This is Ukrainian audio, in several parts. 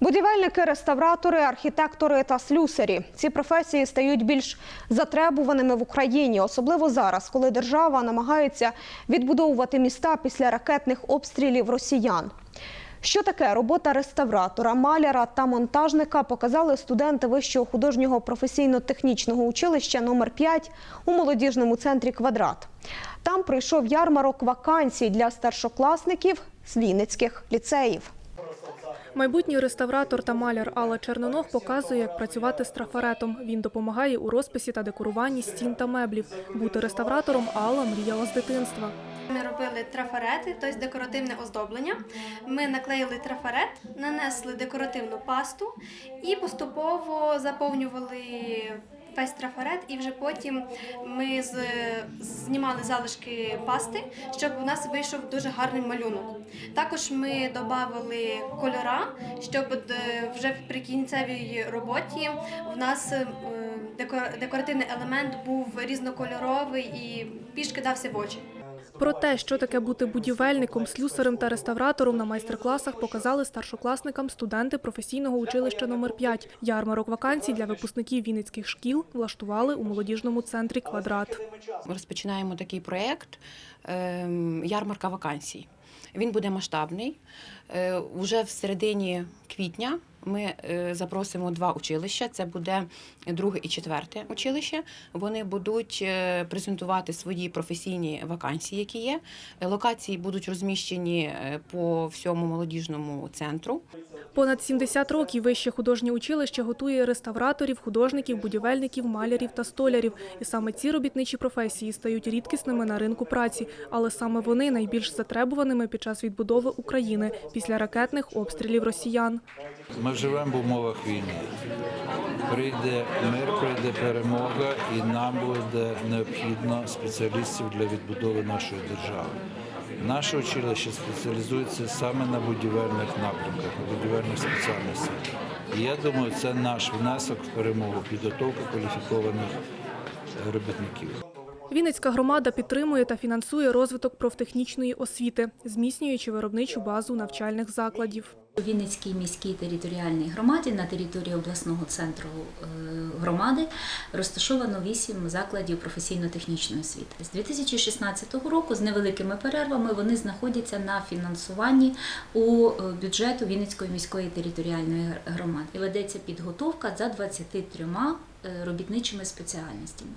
Будівельники, реставратори, архітектори та слюсарі. Ці професії стають більш затребуваними в Україні, особливо зараз, коли держава намагається відбудовувати міста після ракетних обстрілів росіян. Що таке робота реставратора, маляра та монтажника показали студенти Вищого художнього професійно-технічного училища номер 5 у молодіжному центрі Квадрат. Там пройшов ярмарок вакансій для старшокласників з Вінницьких ліцеїв. Майбутній реставратор та маляр Алла Черноног показує, як працювати з трафаретом. Він допомагає у розписі та декоруванні стін та меблів. Бути реставратором Алла мріяла з дитинства. Ми робили трафарети, тобто декоративне оздоблення. Ми наклеїли трафарет, нанесли декоративну пасту і поступово заповнювали весь трафарет, і вже потім ми з, знімали залишки пасти, щоб у нас вийшов дуже гарний малюнок. Також ми додали кольора, щоб вже при кінцевій роботі в нас е, декоративний елемент був різнокольоровий і більш кидався в очі. Про те, що таке бути будівельником, слюсарем та реставратором на майстер-класах показали старшокласникам студенти професійного училища номер 5 Ярмарок вакансій для випускників вінницьких шкіл влаштували у молодіжному центрі Квадрат. Ми розпочинаємо такий проєкт ем, ярмарка вакансій. Він буде масштабний. Е, Уже в середині квітня ми е, запросимо два училища. Це буде друге і четверте училище. Вони будуть е, презентувати свої професійні вакансії, які є. Локації будуть розміщені е, по всьому молодіжному центру. Понад 70 років вище художнє училище готує реставраторів, художників, будівельників, малярів та столярів. І саме ці робітничі професії стають рідкісними на ринку праці, але саме вони найбільш затребуваними під час відбудови України після ракетних обстрілів росіян. Ми живемо в умовах війни. Прийде мир, прийде перемога, і нам буде необхідно спеціалістів для відбудови нашої держави. Наше училище спеціалізується саме на будівельних напрямках, на будівельних спеціальностях. І я думаю, це наш внесок в перемогу, підготовка кваліфікованих робітників. Вінницька громада підтримує та фінансує розвиток профтехнічної освіти, зміцнюючи виробничу базу навчальних закладів. Вінницькій міській територіальній громаді на території обласного центру е, громади розташовано вісім закладів професійно-технічної освіти. З 2016 року з невеликими перервами вони знаходяться на фінансуванні у е, бюджету Вінницької міської територіальної громади. Ведеться підготовка за 23 е, робітничими спеціальностями.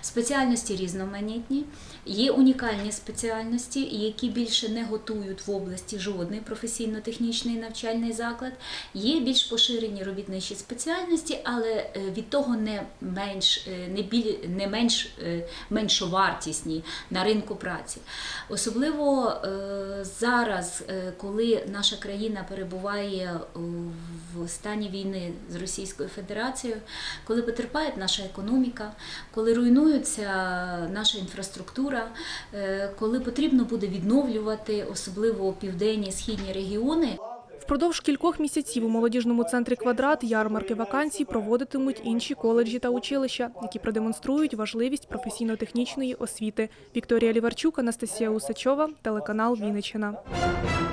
Спеціальності різноманітні, є унікальні спеціальності, які більше не готують в області жодний професійно-технічний навчальний заклад. Є більш поширені робітничі спеціальності, але е, від того не менш е, не біль не менш е, меншовартісні на ринку праці. Особливо е, зараз, е, коли наша країна перебуває е, в стані війни з Російською Федерацією, коли потерпає наша економіка, коли руйнується наша інфраструктура, е, коли потрібно буде відновлювати, особливо південні східні регіони. Впродовж кількох місяців у молодіжному центрі «Квадрат» ярмарки вакансій проводитимуть інші коледжі та училища, які продемонструють важливість професійно-технічної освіти. Вікторія Ліварчук, Анастасія Усачова, телеканал Вінниччина.